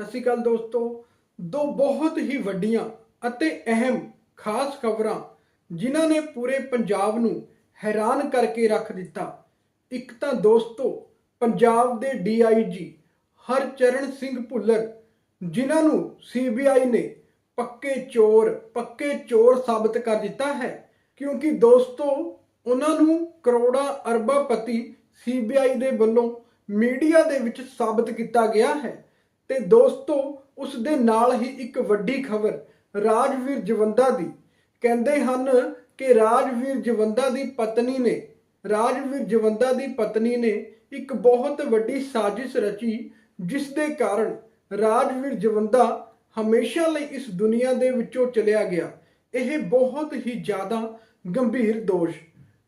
ਸਤਿ ਸ਼੍ਰੀ ਅਕਾਲ ਦੋਸਤੋ। ਦੋ ਬਹੁਤ ਹੀ ਵੱਡੀਆਂ ਅਤੇ ਅਹਿਮ ਖਾਸ ਖਬਰਾਂ ਜਿਨ੍ਹਾਂ ਨੇ ਪੂਰੇ ਪੰਜਾਬ ਨੂੰ ਹੈਰਾਨ ਕਰਕੇ ਰੱਖ ਦਿੱਤਾ। ਇੱਕ ਤਾਂ ਦੋਸਤੋ, ਪੰਜਾਬ ਦੇ ਡੀਆਈਜੀ ਹਰਚਰਨ ਸਿੰਘ ਭੁੱਲਰ, ਜਿਨ੍ਹਾਂ ਨੂੰ ਸੀਬੀਆਈ ਨੇ ਪੱਕੇ ਚੋਰ ਪੱਕੇ ਚੋਰ ਸਾਬਤ ਕਰ ਦਿੱਤਾ ਹੈ। ਕਿਉਂਕਿ ਦੋਸਤੋ, ਉਹਨਾਂ ਨੂੰ ਕਰੋੜਾਂ ਅਰਬਾਂ ਪਤੀ ਸੀਬੀਆਈ ਦੇ ਵੱਲੋਂ ਮੀਡੀਆ ਦੇ ਵਿੱਚ ਸਾਬਤ ਕੀਤਾ ਗਿਆ ਹੈ। ਤੇ ਦੋਸਤੋ ਉਸ ਦੇ ਨਾਲ ਹੀ ਇੱਕ ਵੱਡੀ ਖਬਰ, ਰਾਜਵੀਰ ਜਵੰਦਾ ਦੀ। ਕਹਿੰਦੇ ਹਨ ਕਿ ਰਾਜਵੀਰ ਜਵੰਦਾ ਦੀ ਪਤਨੀ ਨੇ, ਰਾਜਵੀਰ ਜਵੰਦਾ ਦੀ ਪਤਨੀ ਨੇ ਇੱਕ ਬਹੁਤ ਵੱਡੀ ਸਾਜ਼ਿਸ਼ ਰਚੀ ਜਿਸ ਦੇ ਕਾਰਨ ਰਾਜਵੀਰ ਜਵੰਦਾ ਹਮੇਸ਼ਾ ਲਈ ਇਸ ਦੁਨੀਆ ਦੇ ਵਿੱਚੋਂ ਚਲਿਆ ਗਿਆ। ਇਹ ਬਹੁਤ ਹੀ ਜ਼ਿਆਦਾ ਗੰਭੀਰ ਦੋਸ਼।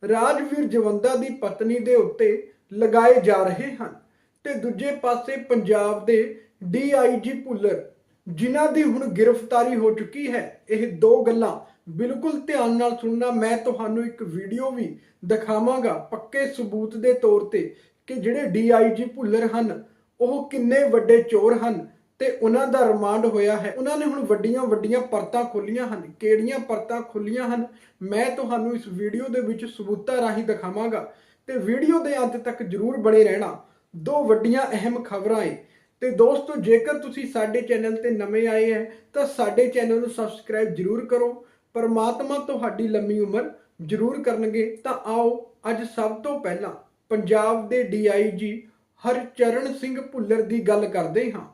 ਰਾਜਵੀਰ ਜਵੰਦਾ ਦੀ ਪਤਨੀ ਦੇ ਉੱਤੇ ਲਗਾਏ ਜਾ ਰਹੇ ਹਨ ਤੇ ਦੂਜੇ ਪਾਸੇ ਪੰਜਾਬ ਦੇ ਡੀਆਈਜੀ ਭੁੱਲਰ, ਜਿਨ੍ਹਾਂ ਦੀ ਹੁਣ ਗ੍ਰਿਫਤਾਰੀ ਹੋ ਚੁੱਕੀ ਹੈ, ਇਹ ਦੋ ਗੱਲਾਂ ਬਿਲਕੁਲ ਧਿਆਨ ਨਾਲ ਸੁਣਨਾ, ਮੈਂ ਤੁਹਾਨੂੰ ਇੱਕ ਵੀਡੀਓ ਵੀ ਦਿਖਾਵਾਂਗਾ ਪੱਕੇ ਸਬੂਤ ਦੇ ਤੌਰ ਤੇ ਕਿ ਜਿਹੜੇ ਡੀਆਈਜੀ ਭੁੱਲਰ ਹਨ, ਉਹ ਕਿੰਨੇ ਵੱਡੇ ਚੋਰ ਹਨ ਤੇ ਉਹਨਾਂ ਦਾ ਰਿਮਾਂਡ ਹੋਇਆ ਹੈ। ਉਹਨਾਂ ਨੇ ਹੁਣ ਵੱਡੀਆਂ ਵੱਡੀਆਂ ਪਰਤਾਂ ਖੋਲੀਆਂ ਹਨ। ਕਿਹੜੀਆਂ ਪਰਤਾਂ ਖੋਲੀਆਂ ਹਨ? ਮੈਂ ਤੁਹਾਨੂੰ ਇਸ ਵੀਡੀਓ ਦੇ ਵਿੱਚ ਸਬੂਤਾਂ ਰਾਹੀਂ ਦਿਖਾਵਾਂਗਾ ਤੇ ਵੀਡੀਓ ਦੇ ਅੰਤ ਤੱਕ ਜਰੂਰ ਬਣੇ ਰਹਿਣਾ। ਦੋ ਵੱਡੀਆਂ ਅਹਿਮ ਖਬਰਾਂ ਏ। ਤੇ ਦੋਸਤੋ, ਜੇਕਰ ਤੁਸੀਂ ਸਾਡੇ ਚੈਨਲ ਤੇ ਨਵੇਂ ਆਏ ਹੈ, ਤਾਂ ਸਾਡੇ ਚੈਨਲ ਨੂੰ ਸਬਸਕ੍ਰਾਈਬ ਜਰੂਰ ਕਰੋ। ਪਰਮਾਤਮਾ ਤੁਹਾਡੀ ਲੰਮੀ ਉਮਰ ਜਰੂਰ ਕਰਨਗੇ। ਤਾਂ ਆਓ, ਅੱਜ ਸਭ ਤੋਂ ਪਹਿਲਾਂ ਪੰਜਾਬ ਦੇ ਡੀਆਈਜੀ ਹਰਚਰਨ ਸਿੰਘ ਭੁੱਲਰ ਦੀ ਗੱਲ ਕਰਦੇ ਹਾਂ।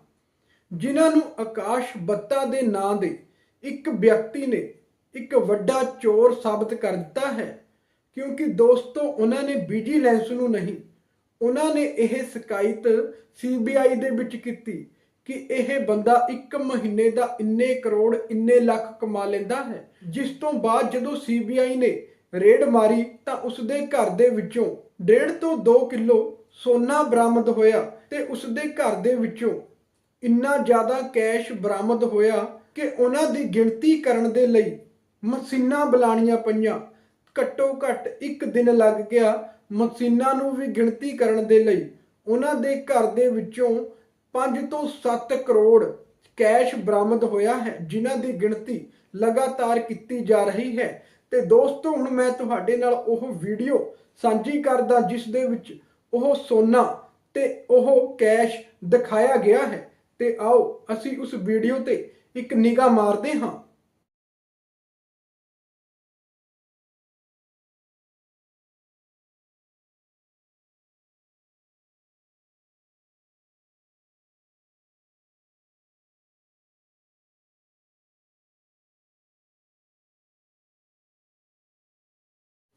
ਜਿਨ੍ਹਾਂ ਨੂੰ ਆਕਾਸ਼ ਬੱਤਾ ਦੇ ਨਾਂ ਦੇ ਇੱਕ ਵਿਅਕਤੀ ਨੇ ਇੱਕ ਵੱਡਾ ਚੋਰ ਸਾਬਤ ਕਰ ਦਿੱਤਾ ਹੈ। ਕਿਉਂਕਿ ਦੋਸਤੋ, ਉਹਨਾਂ ਨੇ ਵਿਜੀਲੈਂਸ ਨੂੰ ਨਹੀਂ ਉਹਨਾਂ ਨੇ ਇਹ ਸ਼ਿਕਾਇਤ ਸੀਬੀਆਈ ਦੇ ਵਿੱਚ ਕੀਤੀ ਕਿ ਇਹ ਬੰਦਾ ਇੱਕ ਮਹੀਨੇ ਦਾ ਇੰਨੇ ਕਰੋੜ, ਇੰਨੇ ਲੱਖ ਕਮਾ ਲੈਂਦਾ ਹੈ। ਜਿਸ ਤੋਂ ਬਾਅਦ ਜਦੋਂ ਸੀਬੀਆਈ ਨੇ ਰੇਡ ਮਾਰੀ ਤਾਂ ਉਸ ਦੇ ਘਰ ਦੇ ਵਿੱਚੋਂ 1.5 ਤੋਂ 2 ਕਿਲੋ ਸੋਨਾ ਬਰਾਮਦ ਹੋਇਆ ਤੇ ਉਸ ਦੇ ਘਰ ਦੇ ਵਿੱਚੋਂ ਇੰਨਾ ਜ਼ਿਆਦਾ ਕੈਸ਼ ਬਰਾਮਦ ਹੋਇਆ ਕਿ ਉਹਨਾਂ ਦੀ ਗਿਣਤੀ ਕਰਨ ਦੇ ਲਈ ਮਸ਼ੀਨਾਂ ਬੁਲਾਣੀਆਂ ਪਈਆਂ। ਘੱਟੋ ਘੱਟ ਇੱਕ ਦਿਨ ਲੱਗ ਗਿਆ ਮਸ਼ੀਨਾਂ ਨੂੰ ਵੀ ਗਿਣਤੀ ਕਰਨ ਦੇ ਲਈ ਉਹਨਾਂ ਦੇ ਘਰ ਦੇ ਵਿੱਚੋਂ 5 ਤੋਂ 7 ਕਰੋੜ ਕੈਸ਼ ਬਰਾਮਦ ਹੋਇਆ ਹੈ, ਜਿਨ੍ਹਾਂ ਦੀ ਗਿਣਤੀ ਲਗਾਤਾਰ ਕੀਤੀ ਜਾ ਰਹੀ ਹੈ। ਤੇ ਦੋਸਤੋ, ਹੁਣ ਮੈਂ ਤੁਹਾਡੇ ਨਾਲ ਉਹ ਵੀਡੀਓ ਸਾਂਝੀ ਕਰਦਾ ਜਿਸ ਦੇ ਵਿੱਚ ਉਹ ਸੋਨਾ ਤੇ ਉਹ ਕੈਸ਼ ਦਿਖਾਇਆ ਗਿਆ ਹੈ। ਤੇ ਆਓ, ਅਸੀਂ ਉਸ ਵੀਡੀਓ ਤੇ ਇੱਕ ਨਿਗਾਹ ਮਾਰਦੇ ਹਾਂ।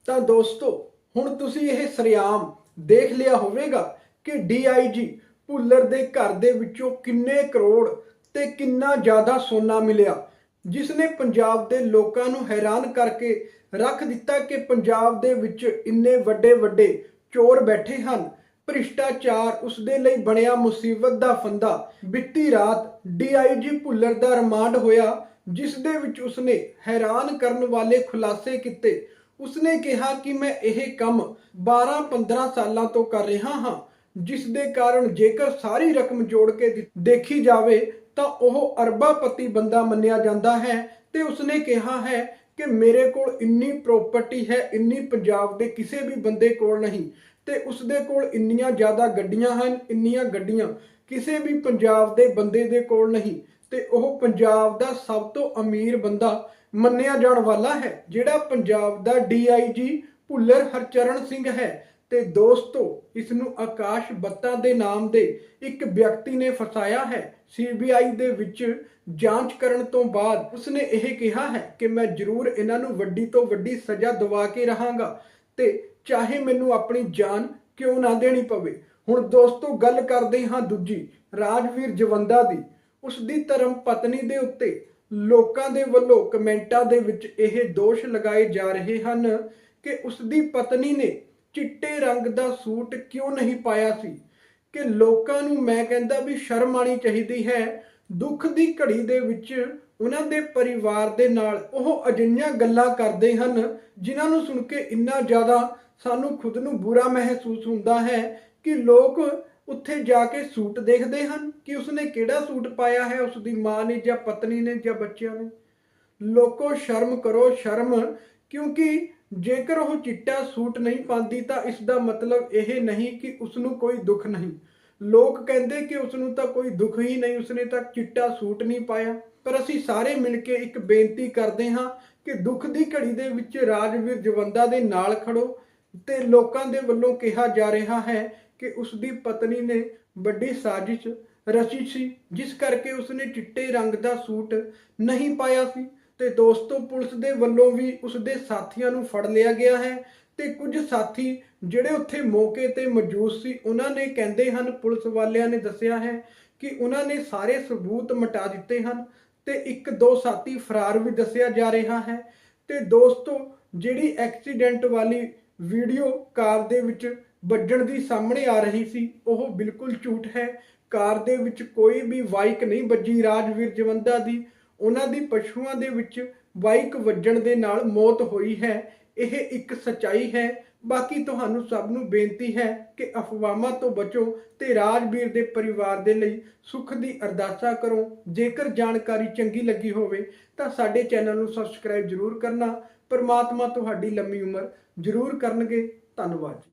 ਤਾਂ ਦੋਸਤੋ, ਹੁਣ ਤੁਸੀਂ ਇਹ ਸਰਿਆਮ ਦੇਖ ਲਿਆ ਹੋਵੇਗਾ ਕਿ ਡੀਆਈਜੀ ਭੁੱਲਰ ਦੇ ਘਰ ਦੇ ਵਿੱਚੋਂ ਕਿੰਨੇ ਕਰੋੜ ਤੇ ਕਿੰਨਾ ਜ਼ਿਆਦਾ ਸੋਨਾ ਮਿਲਿਆ। ਜਿਸ ਨੇ ਪੰਜਾਬ ਦੇ ਲੋਕਾਂ ਨੂੰ ਹੈਰਾਨ ਕਰਕੇ ਰੱਖ ਦਿੱਤਾ ਕਿ ਪੰਜਾਬ ਦੇ ਵਿੱਚ ਇੰਨੇ ਵੱਡੇ ਵੱਡੇ ਚੋਰ ਬੈਠੇ ਹਨ। ਭ੍ਰਿਸ਼ਟਾਚਾਰ ਉਸ ਦੇ ਲਈ ਬਣਿਆ ਮੁਸੀਬਤ ਦਾ ਫੰਦਾ। ਬਿੱਤੀ ਰਾਤ ਡੀਆਈਜੀ ਭੁੱਲਰ ਦਾ ਰਿਮਾਂਡ ਹੋਇਆ, ਜਿਸ ਦੇ ਵਿੱਚ ਉਸਨੇ ਹੈਰਾਨ ਕਰਨ ਵਾਲੇ ਖੁਲਾਸੇ ਕੀਤੇ। ਉਸਨੇ ਕਿਹਾ ਕਿ ਮੈਂ ਇਹ ਕੰਮ 12-15 ਸਾਲਾਂ ਤੋਂ ਕਰ ਰਿਹਾ ਹਾਂ, ਜਿਸ ਦੇ ਕਾਰਨ ਜੇਕਰ ਸਾਰੀ ਰਕਮ ਜੋੜ ਕੇ ਦੇਖੀ ਜਾਵੇ ਤਾਂ ਉਹ ਅਰਬਾਪਤੀ ਬੰਦਾ ਮੰਨਿਆ ਜਾਂਦਾ ਹੈ ਤੇ ਉਸਨੇ ਕਿਹਾ ਹੈ ਕਿ ਮੇਰੇ ਕੋਲ ਇੰਨੀ ਪ੍ਰਾਪਰਟੀ ਹੈ, ਇੰਨੀ ਪੰਜਾਬ ਦੇ ਕਿਸੇ ਵੀ ਬੰਦੇ ਕੋਲ ਨਹੀਂ ਤੇ ਉਸਦੇ ਕੋਲ ਇੰਨੀਆਂ ਜ਼ਿਆਦਾ ਗੱਡੀਆਂ ਹਨ, ਇੰਨੀਆਂ ਗੱਡੀਆਂ ਕਿਸੇ ਵੀ ਪੰਜਾਬ ਦੇ ਬੰਦੇ ਦੇ ਕੋਲ ਨਹੀਂ ਤੇ ਉਹ ਪੰਜਾਬ ਦਾ ਸਭ ਤੋਂ ਅਮੀਰ ਬੰਦਾ ਮੰਨਿਆ ਜਾਣ ਵਾਲਾ ਹੈ, ਜਿਹੜਾ ਪੰਜਾਬ ਦਾ ਡੀਆਈਜੀ ਭੁੱਲਰ ਹਰਚਰਨ ਸਿੰਘ ਹੈ। ਤੇ ਦੋਸਤੋ ਇਸ ਨੂੰ ਆਕਾਸ਼ ਬੱਤਾ ਦੇ ਨਾਮ ਦੇ ਇੱਕ ਵਿਅਕਤੀ ਨੇ ਫਸਾਇਆ ਹੈ। ਸੀਬੀਆਈ ਦੇ ਵਿੱਚ ਜਾਂਚ ਕਰਨ ਤੋਂ ਬਾਅਦ ਉਸਨੇ ਇਹ ਕਿਹਾ ਹੈ ਕਿ ਮੈਂ ਜ਼ਰੂਰ ਇਹਨਾਂ ਨੂੰ ਵੱਡੀ ਤੋਂ ਵੱਡੀ ਸਜ਼ਾ ਦਿਵਾ ਕੇ ਰਹਾਂਗਾ ਤੇ ਚਾਹੇ ਮੈਨੂੰ ਆਪਣੀ ਜਾਨ ਕਿਉਂ ਨਾ ਦੇਣੀ ਪਵੇ। ਹੁਣ ਦੋਸਤੋ, ਗੱਲ ਕਰਦੇ ਹਾਂ ਦੂਜੀ, ਰਾਜਵੀਰ ਜਵੰਦਾ ਦੀ। ਉਸ ਦੀ ਧਰਮ ਪਤਨੀ ਦੇ ਉੱਤੇ ਲੋਕਾਂ ਦੇ ਵੱਲੋਂ ਕਮੈਂਟਾਂ ਦੇ ਵਿੱਚ ਇਹ ਦੋਸ਼ ਲਗਾਏ ਜਾ ਰਹੇ ਹਨ ਕਿ ਉਸ ਦੀ ਪਤਨੀ ਨੇ ਚਿੱਟੇ ਰੰਗ ਦਾ ਸੂਟ ਕਿਉਂ ਨਹੀਂ ਪਾਇਆ ਸੀ? ਕਿ ਲੋਕਾਂ ਨੂੰ ਮੈਂ ਕਹਿੰਦਾ ਵੀ ਸ਼ਰਮ ਆਣੀ ਚਾਹੀਦੀ ਹੈ। ਦੁੱਖ ਦੀ ਘੜੀ ਦੇ ਵਿੱਚ ਉਹਨਾਂ ਦੇ ਪਰਿਵਾਰ ਦੇ ਨਾਲ ਉਹ ਅਜਿਹੀਆਂ ਗੱਲਾਂ ਕਰਦੇ ਹਨ ਜਿਨ੍ਹਾਂ ਨੂੰ ਸੁਣ ਕੇ ਇੰਨਾ ਜ਼ਿਆਦਾ ਸਾਨੂੰ ਖੁਦ ਨੂੰ ਬੁਰਾ ਮਹਿਸੂਸ ਹੁੰਦਾ ਹੈ ਕਿ ਲੋਕ ਉੱਥੇ ਜਾ ਕੇ ਸੂਟ ਦੇਖਦੇ ਹਨ ਕਿ ਉਸਨੇ ਕਿਹੜਾ ਸੂਟ ਪਾਇਆ ਹੈ ਉਸ ਦੀ ਮਾਂ ਨੇ ਜਾਂ ਪਤਨੀ ਨੇ ਜਾਂ ਬੱਚਿਆਂ ਨੇ। ਲੋਕੋ, ਸ਼ਰਮ ਕਰੋ, ਸ਼ਰਮ, ਕਿਉਂਕਿ ਜੇਕਰ ਉਹ ਚਿੱਟਾ ਸੂਟ ਨਹੀਂ ਪਾਉਂਦੀ ਤਾਂ ਇਸ ਦਾ ਮਤਲਬ ਇਹ ਨਹੀਂ ਕਿ ਉਸ ਨੂੰ ਕੋਈ ਦੁੱਖ ਨਹੀਂ। ਲੋਕ ਕਹਿੰਦੇ ਕਿ ਉਸ ਨੂੰ ਤਾਂ ਕੋਈ ਦੁੱਖ ਹੀ ਨਹੀਂ, ਉਸਨੇ ਤਾਂ ਚਿੱਟਾ ਸੂਟ ਨਹੀਂ ਪਾਇਆ। ਪਰ ਅਸੀਂ ਸਾਰੇ ਮਿਲ ਕੇ ਇੱਕ ਬੇਨਤੀ ਕਰਦੇ ਹਾਂ ਕਿ ਦੁੱਖ ਦੀ ਘੜੀ ਦੇ ਵਿੱਚ ਰਾਜਵੀਰ ਜਵੰਦਾ ਦੇ ਨਾਲ ਖੜੋ ਤੇ ਲੋਕਾਂ ਦੇ ਵੱਲੋਂ ਕਿਹਾ ਜਾ ਰਿਹਾ ਹੈ ਕਿ ਉਸ ਦੀ ਪਤਨੀ ਨੇ ਵੱਡੀ ਸਾਜ਼ਿਸ਼ ਰਚੀ ਸੀ, ਜਿਸ ਕਰਕੇ ਉਸਨੇ ਚਿੱਟੇ ਰੰਗ ਦਾ ਸੂਟ ਨਹੀਂ ਪਾਇਆ ਸੀ ਤੇ ਦੋਸਤੋ ਪੁਲਿਸ ਦੇ ਵੱਲੋਂ ਵੀ ਉਸ ਦੇ ਸਾਥੀਆਂ ਨੂੰ ਫੜ ਲਿਆ ਗਿਆ ਹੈ ਤੇ ਕੁਝ ਸਾਥੀ ਜਿਹੜੇ ਉੱਥੇ ਮੌਕੇ ਤੇ ਮੌਜੂਦ ਸੀ, ਉਹਨਾਂ ਨੇ ਕਹਿੰਦੇ ਹਨ, ਪੁਲਿਸ ਵਾਲਿਆਂ ਨੇ ਦੱਸਿਆ ਹੈ ਕਿ ਉਹਨਾਂ ਨੇ ਸਾਰੇ ਸਬੂਤ ਮਿਟਾ ਦਿੱਤੇ ਹਨ ਤੇ ਇੱਕ ਦੋ ਸਾਥੀ ਫਰਾਰ ਵੀ ਦੱਸਿਆ ਜਾ ਰਿਹਾ ਹੈ ਤੇ ਦੋਸਤੋ ਜਿਹੜੀ ਐਕਸੀਡੈਂਟ ਵਾਲੀ ਵੀਡੀਓ ਕਾਰ ਦੇ ਵਿੱਚ ਵੱਜਣ ਦੀ ਸਾਹਮਣੇ ਆ ਰਹੀ ਸੀ। ਉਹ ਬਿਲਕੁਲ ਝੂਠ ਹੈ। ਕਾਰ ਦੇ ਵਿੱਚ ਕੋਈ ਵੀ ਬਾਈਕ ਨਹੀਂ ਵੱਜੀ। ਰਾਜਵੀਰ ਜਵੰਦਾ ਦੀ, ਉਹਨਾਂ ਦੀ ਪਸ਼ੂਆਂ ਦੇ ਵਿੱਚ ਬਾਈਕ ਵੱਜਣ ਦੇ ਨਾਲ ਮੌਤ ਹੋਈ ਹੈ। ਇਹ ਇੱਕ ਸਚਾਈ ਹੈ। ਬਾਕੀ ਤੁਹਾਨੂੰ ਸਭ ਨੂੰ ਬੇਨਤੀ ਹੈ ਕਿ ਅਫਵਾਹਾਂ ਤੋਂ ਬਚੋ ਤੇ ਰਾਜਵੀਰ ਦੇ ਪਰਿਵਾਰ ਦੇ ਲਈ ਸੁੱਖ ਦੀ ਅਰਦਾਸਾ ਕਰੋ। ਜੇਕਰ ਜਾਣਕਾਰੀ ਚੰਗੀ ਲੱਗੀ ਹੋਵੇ ਤਾਂ ਸਾਡੇ ਚੈਨਲ ਨੂੰ ਸਬਸਕ੍ਰਾਈਬ ਜ਼ਰੂਰ ਕਰਨਾ। ਪਰਮਾਤਮਾ ਤੁਹਾਡੀ ਲੰਮੀ ਉਮਰ ਜ਼ਰੂਰ ਕਰਨਗੇ। ਧੰਨਵਾਦ ਜੀ।